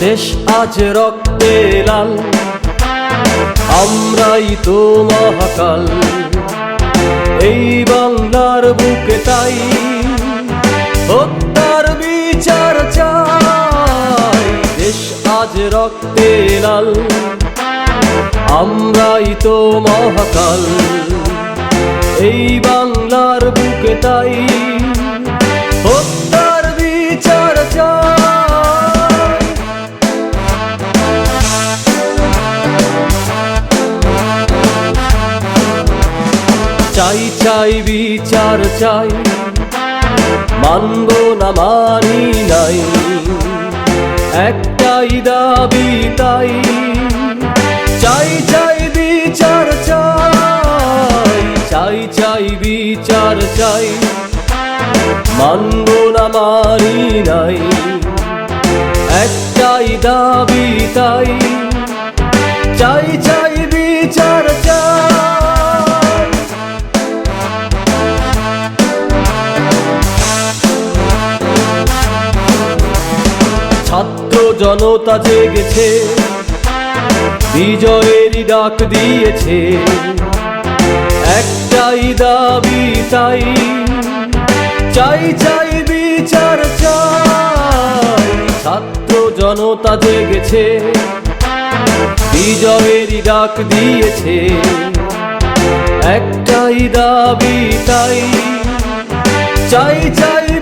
দেশ আজ রক্তে লাল। আমরাই তো মহাকাল। এই বাংলার বুকে তাই হত্যার বিচার চাই। দেশ আজ রক্তে লাল। আমরাই তো মহাকাল। এই বাংলার বুকে তাই চাই চাই, বিচার চাই। মানব না মানি নাই। একটাই দাবি তাই। চাই চাই, বিচার চাই। চাই চাই, বিচার চাই। মানব না মানি নাই। একটাই দাবি তাই। ছাত্র জনতা জেগেছে। বিজয়েরই ডাক দিয়েছে। একটাই দাবি তাই। চাই চাই, বিচার চাই। ছাত্র জনতা জেগেছে। বিজয়েরই ডাক দিয়েছে। একটাই দাবি তাই। চাই চাই